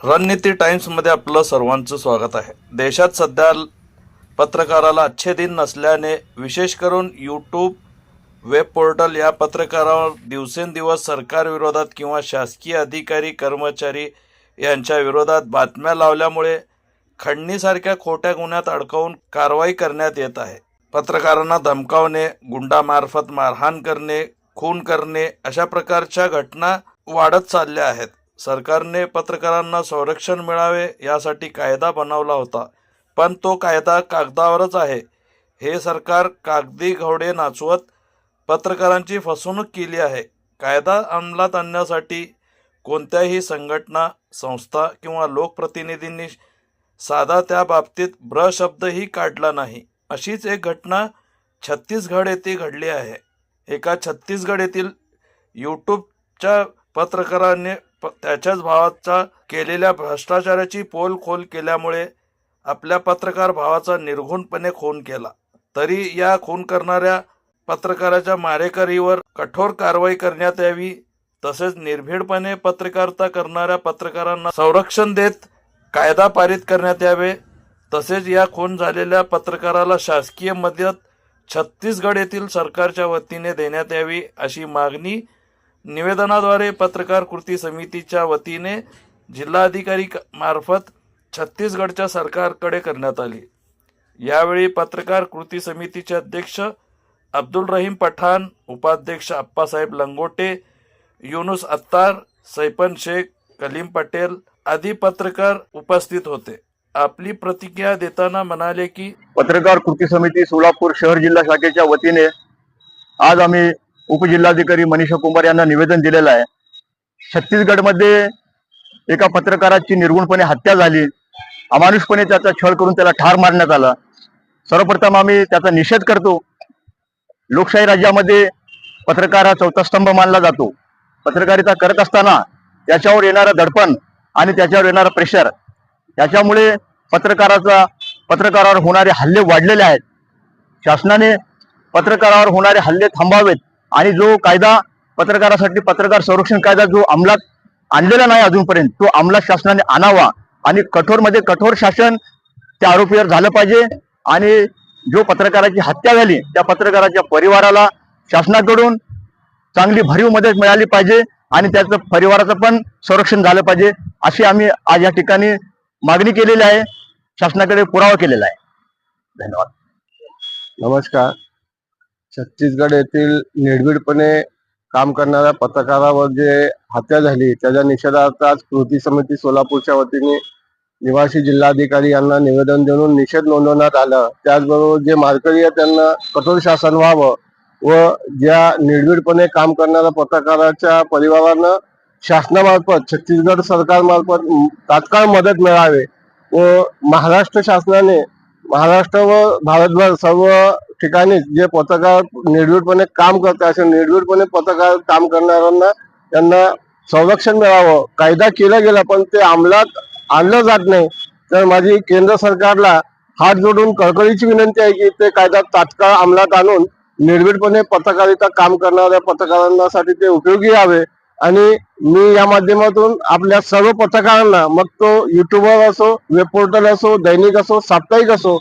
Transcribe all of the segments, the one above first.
रणनीती टाइम्समध्ये आपलं सर्वांचं स्वागत आहे. देशात सध्या पत्रकाराला अच्छे दिन नसल्याने विशेष करून यूट्यूब वेब पोर्टल या पत्रकारावर दिवसेंदिवस सरकारविरोधात किंवा शासकीय अधिकारी कर्मचारी यांच्या विरोधात बातम्या लावल्यामुळे खंडणीसारख्या खोट्या गुन्ह्यात अडकवून कारवाई करण्यात येत आहे. पत्रकारांना धमकावणे गुंडामार्फत मारहाण करणे खून करणे अशा प्रकारच्या घटना वाढत चालल्या आहेत. सरकारने पत्रकारांना संरक्षण मिळावे यासाठी कायदा बनवला होता. पण तो कायदा कागदावरच आहे. हे सरकार कागदी घोडे नाचवत पत्रकारांची फसवणूक केली आहे. कायदा अंमलात आणण्यासाठी कोणत्याही संघटना संस्था किंवा लोकप्रतिनिधींनी साधा त्या बाबतीत ब्र शब्दही काढला नाही. अशीच एक घटना छत्तीसगड येथे घडली आहे. एका छत्तीसगड येथील यूट्यूबच्या पत्रकाराने त्याच्याच भावाचा केलेल्या भ्रष्टाचाराची पोल खोल केल्यामुळे आपल्या पत्रकार भावाचा निर्घुणपणे खून केला. तरी या खून करणाऱ्या पत्रकाराच्या मारेकरीवर कठोर कारवाई करण्यात यावी तसेच निर्भीडपणे पत्रकारिता करणाऱ्या पत्रकारांना संरक्षण देत कायदा पारित करण्यात यावे तसेच या खून झालेल्या पत्रकाराला शासकीय मदत छत्तीसगड येथील सरकारच्या वतीने देण्यात यावी अशी मागणी निवेदनाद्वारे पत्रकार कृती समितीच्या वतीने जिल्हाधिकारी मार्फत छत्तीसगडच्या सरकारकडे करण्यात आली. यावेळी पत्रकार कृती समितीचे अध्यक्ष अब्दुल रहीम पठाण उपाध्यक्ष अप्पासाहेब लंगोटे युनुस अत्तार सैपन शेख कलीम पटेल आदी पत्रकार उपस्थित होते. आपली प्रतिक्रिया देताना म्हणाले की पत्रकार कृती समिती सोलापूर शहर जिल्हा शाखेच्या वतीने आज आम्ही उपजिल्हाधिकारी मनीषा कुमार यांना निवेदन दिलेलं आहे. छत्तीसगडमध्ये एका पत्रकाराची निर्गुणपणे हत्या झाली. अमानुषपणे त्याचा छळ करून त्याला ठार मारण्यात आला. सर्वप्रथम आम्ही त्याचा निषेध करतो. लोकशाही राज्यामध्ये पत्रकार हा चौथा स्तंभ मानला जातो. पत्रकारिता करत असताना त्याच्यावर येणारं दडपण आणि त्याच्यावर येणारं प्रेशर याच्यामुळे पत्रकाराचा पत्रकारावर होणारे हल्ले वाढलेले आहेत. शासनाने पत्रकारावर होणारे हल्ले थांबावेत. आणि जो कायदा पत्रकारासाठी पत्रकार संरक्षण कायदा जो अंमलात आणलेला नाही अजूनपर्यंत तो अंमलात शासनाने आणावा आणि कठोरमध्ये कठोर शासन त्या आरोपीवर झालं पाहिजे आणि जो पत्रकाराची हत्या झाली त्या पत्रकाराच्या परिवाराला शासनाकडून चांगली भरीव मदत मिळाली पाहिजे आणि त्याचं परिवाराचं पण संरक्षण झालं पाहिजे अशी आम्ही आज या ठिकाणी मागणी केलेली आहे. शासनाकडे पुरावा केलेला आहे. धन्यवाद. नमस्कार. छत्तीसगड येथील निर्भीडपणे काम करणाऱ्या पत्रकारावर जे हत्या झाली त्याच्या निषेधार्थ आज कृती समिती सोलापूरच्या वतीने निवासी जिल्हाधिकारी यांना निवेदन देऊन निषेध नोंदवण्यात आलं. त्याचबरोबर जे मारकरी आहे त्यांना कठोर शासन व्हावं व ज्या निर्भीडपणे काम करणाऱ्या पत्रकाराच्या परिवारानं शासनामार्फत छत्तीसगड सरकारमार्फत तात्काळ मदत मिळावे व महाराष्ट्र शासनाने महाराष्ट्र व भारतभर सर्व ठिकाणी जे पत्रकार निर्भीडपणे काम करतात असे निर्भीडपणे पत्रकार काम करणाऱ्यांना त्यांना संरक्षण मिळावं कायदा केला गेला पण ते अंमलात आणलं जात नाही. तर माझी केंद्र सरकारला हात जोडून कळकळीची विनंती आहे की ते कायदा तात्काळ अंमलात आणून निर्भीडपणे पत्रकारिता काम करणाऱ्या पत्रकारांसाठी ते उपयोगी यावे. आणि मी या माध्यमातून आपल्या सर्व पत्रकारांना मग तो युट्यूबर असो वेब पोर्टल असो दैनिक असो साप्ताहिक असो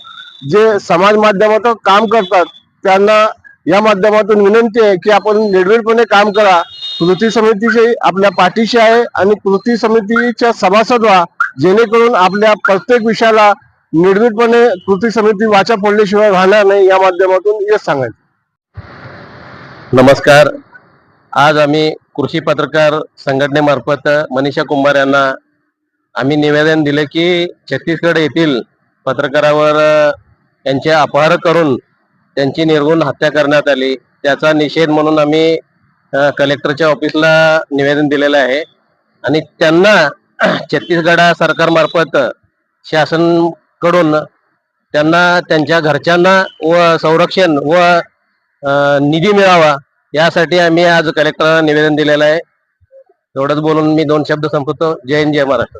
जे समाज माध्यमातून काम करतात त्यांना या माध्यमातून विनंती आहे की आपण निर्भीडपणे काम करा. कृती समितीची आपल्या पाठीशी आहे आणि कृती समितीच्या सभासद व्हा जेणेकरून आपल्या प्रत्येक विषयाला निर्भीडपणे कृती समिती वाचा फोडल्याशिवाय राहणार नाही या माध्यमातून हेच सांगायचं. नमस्कार. आज आम्ही कृषी पत्रकार संघटनेमार्फत मनीषा कुंभार यांना आम्ही निवेदन दिले की छत्तीसगड येथील पत्रकारावर त्यांचे अपहार करून त्यांची निर्गुण हत्या करण्यात आली. त्याचा निषेध म्हणून आम्ही कलेक्टरच्या ऑफिसला निवेदन दिलेलं आहे. आणि त्यांना छत्तीसगड सरकारमार्फत शासनकडून त्यांना त्यांच्या घरच्यांना व संरक्षण व निधी मिळावा यासाठी आम्ही आज कलेक्टरला निवेदन दिलेलं आहे. एवढंच बोलून मी दोन शब्द संपवतो. जय हिंद जय महाराष्ट्र.